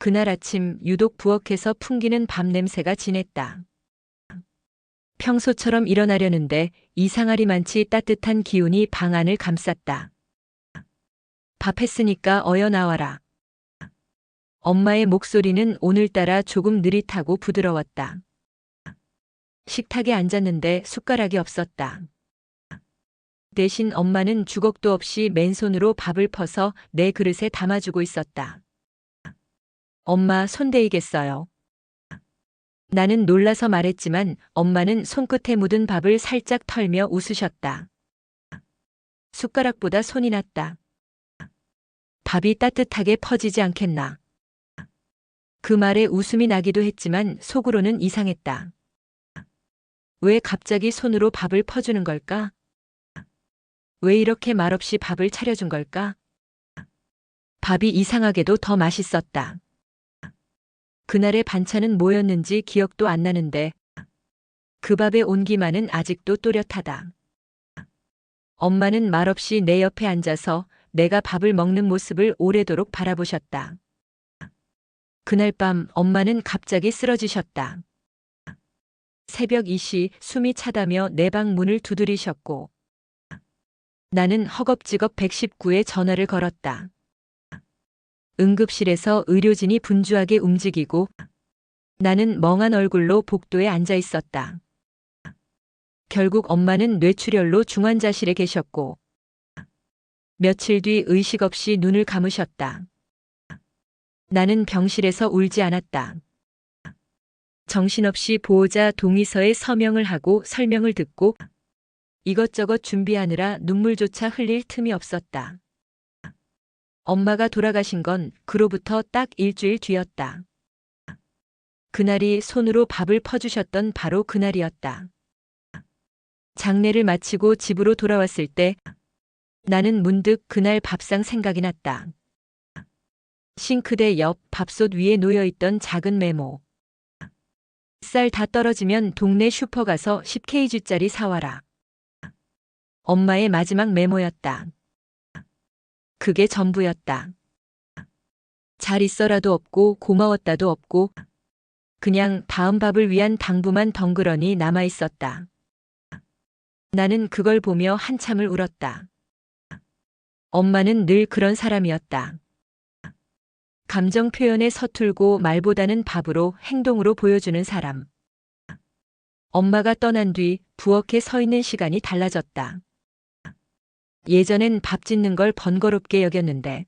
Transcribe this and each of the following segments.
그날 아침 유독 부엌에서 풍기는 밥 냄새가 진했다. 평소처럼 일어나려는데 이상하리만치 따뜻한 기운이 방 안을 감쌌다. 밥 했으니까 어여 나와라. 엄마의 목소리는 오늘따라 조금 느릿하고 부드러웠다. 식탁에 앉았는데 숟가락이 없었다. 대신 엄마는 주걱도 없이 맨손으로 밥을 퍼서 내 그릇에 담아주고 있었다. 엄마 손대이겠어요. 나는 놀라서 말했지만 엄마는 손끝에 묻은 밥을 살짝 털며 웃으셨다. 숟가락보다 손이 났다. 밥이 따뜻하게 퍼지지 않겠나. 그 말에 웃음이 나기도 했지만 속으로는 이상했다. 왜 갑자기 손으로 밥을 퍼주는 걸까? 왜 이렇게 말없이 밥을 차려준 걸까? 밥이 이상하게도 더 맛있었다. 그날의 반찬은 뭐였는지 기억도 안 나는데 그 밥의 온기만은 아직도 또렷하다. 엄마는 말없이 내 옆에 앉아서 내가 밥을 먹는 모습을 오래도록 바라보셨다. 그날 밤 엄마는 갑자기 쓰러지셨다. 새벽 2시 숨이 차다며 내 방 문을 두드리셨고 나는 허겁지겁 119에 전화를 걸었다. 응급실에서 의료진이 분주하게 움직이고 나는 멍한 얼굴로 복도에 앉아 있었다. 결국 엄마는 뇌출혈로 중환자실에 계셨고 며칠 뒤 의식 없이 눈을 감으셨다. 나는 병실에서 울지 않았다. 정신없이 보호자 동의서에 서명을 하고 설명을 듣고 이것저것 준비하느라 눈물조차 흘릴 틈이 없었다. 엄마가 돌아가신 건 그로부터 딱 일주일 뒤였다. 그날이 손으로 밥을 퍼주셨던 바로 그날이었다. 장례를 마치고 집으로 돌아왔을 때 나는 문득 그날 밥상 생각이 났다. 싱크대 옆 밥솥 위에 놓여있던 작은 메모. 쌀 다 떨어지면 동네 슈퍼 가서 10kg짜리 사와라. 엄마의 마지막 메모였다. 그게 전부였다. 잘 있어라도 없고 고마웠다도 없고 그냥 다음 밥을 위한 당부만 덩그러니 남아 있었다. 나는 그걸 보며 한참을 울었다. 엄마는 늘 그런 사람이었다. 감정 표현에 서툴고 말보다는 밥으로 행동으로 보여주는 사람. 엄마가 떠난 뒤 부엌에 서 있는 시간이 달라졌다. 예전엔 밥 짓는 걸 번거롭게 여겼는데,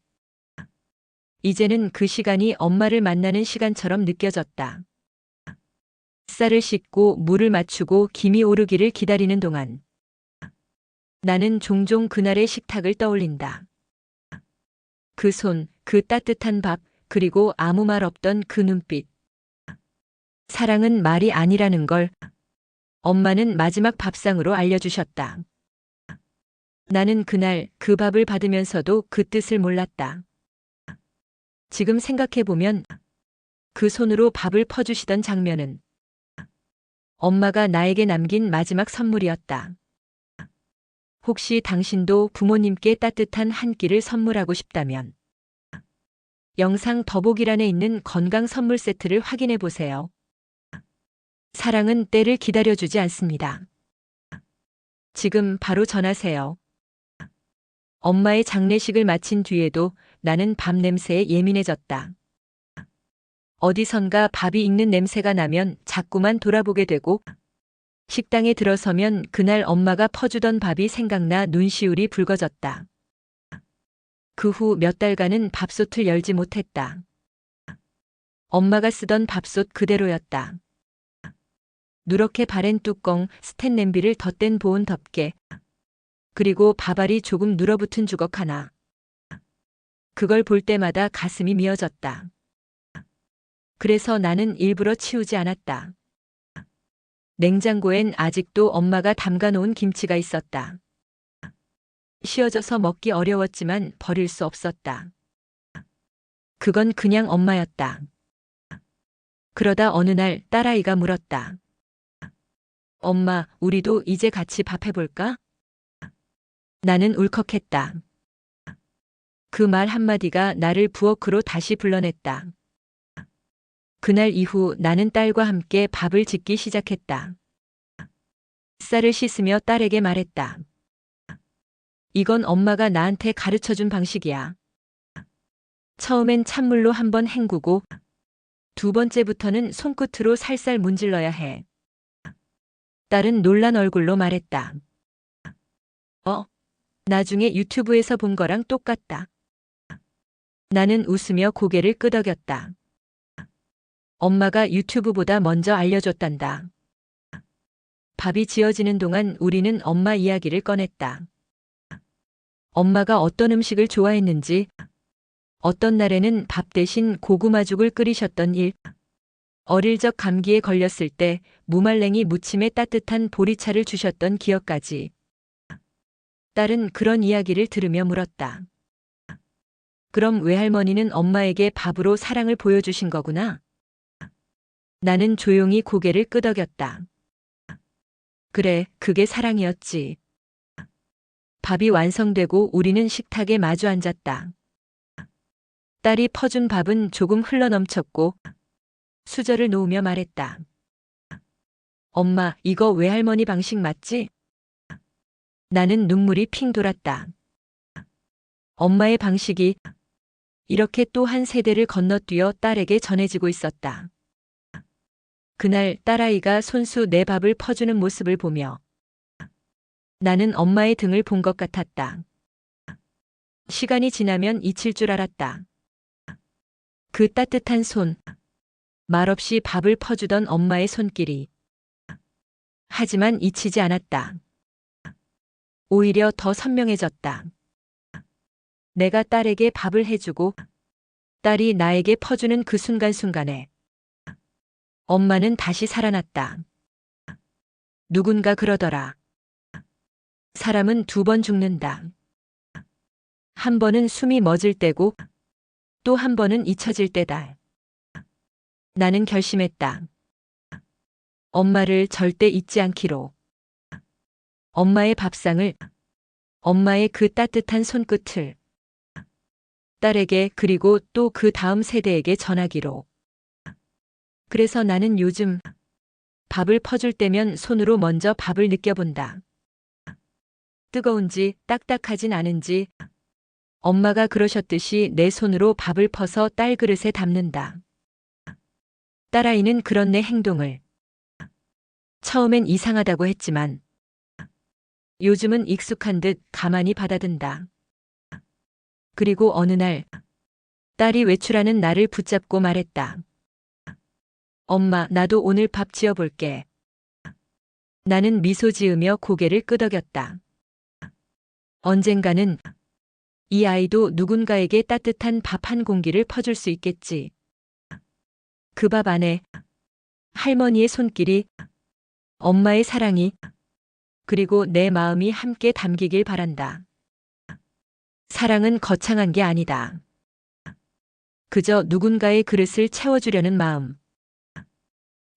이제는 그 시간이 엄마를 만나는 시간처럼 느껴졌다. 쌀을 씻고 물을 맞추고 김이 오르기를 기다리는 동안 나는 종종 그날의 식탁을 떠올린다. 그 손, 그 따뜻한 밥, 그리고 아무 말 없던 그 눈빛. 사랑은 말이 아니라는 걸 엄마는 마지막 밥상으로 알려주셨다. 나는 그날 그 밥을 받으면서도 그 뜻을 몰랐다. 지금 생각해보면 그 손으로 밥을 퍼주시던 장면은 엄마가 나에게 남긴 마지막 선물이었다. 혹시 당신도 부모님께 따뜻한 한 끼를 선물하고 싶다면 영상 더보기란에 있는 건강 선물 세트를 확인해 보세요. 사랑은 때를 기다려주지 않습니다. 지금 바로 전하세요. 엄마의 장례식을 마친 뒤에도 나는 밥 냄새에 예민해졌다. 어디선가 밥이 익는 냄새가 나면 자꾸만 돌아보게 되고 식당에 들어서면 그날 엄마가 퍼주던 밥이 생각나 눈시울이 붉어졌다. 그 후 몇 달간은 밥솥을 열지 못했다. 엄마가 쓰던 밥솥 그대로였다. 누렇게 바랜 뚜껑, 스텐 냄비를 덧댄 보온 덮개, 그리고 밥알이 조금 눌어붙은 주걱 하나. 그걸 볼 때마다 가슴이 미어졌다. 그래서 나는 일부러 치우지 않았다. 냉장고엔 아직도 엄마가 담가놓은 김치가 있었다. 씌어져서 먹기 어려웠지만 버릴 수 없었다. 그건 그냥 엄마였다. 그러다 어느 날 딸아이가 물었다. 엄마, 우리도 이제 같이 밥 해볼까? 나는 울컥했다. 그 말 한마디가 나를 부엌으로 다시 불러냈다. 그날 이후 나는 딸과 함께 밥을 짓기 시작했다. 쌀을 씻으며 딸에게 말했다. 이건 엄마가 나한테 가르쳐 준 방식이야. 처음엔 찬물로 한번 헹구고 두 번째부터는 손끝으로 살살 문질러야 해. 딸은 놀란 얼굴로 말했다. 어, 나중에 유튜브에서 본 거랑 똑같다. 나는 웃으며 고개를 끄덕였다. 엄마가 유튜브보다 먼저 알려줬단다. 밥이 지어지는 동안 우리는 엄마 이야기를 꺼냈다. 엄마가 어떤 음식을 좋아했는지, 어떤 날에는 밥 대신 고구마죽을 끓이셨던 일, 어릴 적 감기에 걸렸을 때 무말랭이 무침에 따뜻한 보리차를 주셨던 기억까지. 딸은 그런 이야기를 들으며 물었다. 그럼 외할머니는 엄마에게 밥으로 사랑을 보여주신 거구나? 나는 조용히 고개를 끄덕였다. 그래, 그게 사랑이었지. 밥이 완성되고 우리는 식탁에 마주 앉았다. 딸이 퍼준 밥은 조금 흘러넘쳤고 수저를 놓으며 말했다. 엄마, 이거 외할머니 방식 맞지? 나는 눈물이 핑 돌았다. 엄마의 방식이 이렇게 또 한 세대를 건너뛰어 딸에게 전해지고 있었다. 그날 딸아이가 손수 내 밥을 퍼주는 모습을 보며 나는 엄마의 등을 본 것 같았다. 시간이 지나면 잊힐 줄 알았다. 그 따뜻한 손, 말없이 밥을 퍼주던 엄마의 손길이. 하지만 잊히지 않았다. 오히려 더 선명해졌다. 내가 딸에게 밥을 해주고 딸이 나에게 퍼주는 그 순간순간에 엄마는 다시 살아났다. 누군가 그러더라. 사람은 두 번 죽는다. 한 번은 숨이 멎을 때고 또 한 번은 잊혀질 때다. 나는 결심했다. 엄마를 절대 잊지 않기로. 엄마의 밥상을, 엄마의 그 따뜻한 손끝을 딸에게 그리고 또 그 다음 세대에게 전하기로. 그래서 나는 요즘 밥을 퍼줄 때면 손으로 먼저 밥을 느껴본다. 뜨거운지 딱딱하진 않은지 엄마가 그러셨듯이 내 손으로 밥을 퍼서 딸 그릇에 담는다. 딸아이는 그런 내 행동을 처음엔 이상하다고 했지만 요즘은 익숙한 듯 가만히 받아든다. 그리고 어느 날 딸이 외출하는 나를 붙잡고 말했다. 엄마, 나도 오늘 밥 지어볼게. 나는 미소 지으며 고개를 끄덕였다. 언젠가는 이 아이도 누군가에게 따뜻한 밥 한 공기를 퍼줄 수 있겠지. 그 밥 안에 할머니의 손길이, 엄마의 사랑이, 그리고 내 마음이 함께 담기길 바란다. 사랑은 거창한 게 아니다. 그저 누군가의 그릇을 채워주려는 마음.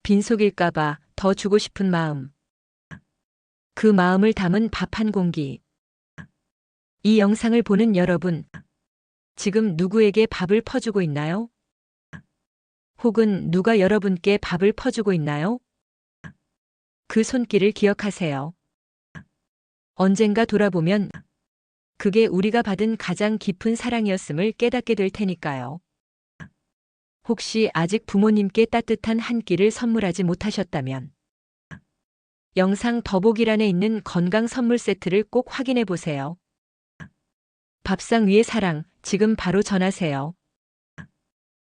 빈속일까봐 더 주고 싶은 마음. 그 마음을 담은 밥 한 공기. 이 영상을 보는 여러분, 지금 누구에게 밥을 퍼주고 있나요? 혹은 누가 여러분께 밥을 퍼주고 있나요? 그 손길을 기억하세요. 언젠가 돌아보면 그게 우리가 받은 가장 깊은 사랑이었음을 깨닫게 될 테니까요. 혹시 아직 부모님께 따뜻한 한 끼를 선물하지 못하셨다면 영상 더보기란에 있는 건강 선물 세트를 꼭 확인해 보세요. 밥상 위의 사랑 지금 바로 전하세요.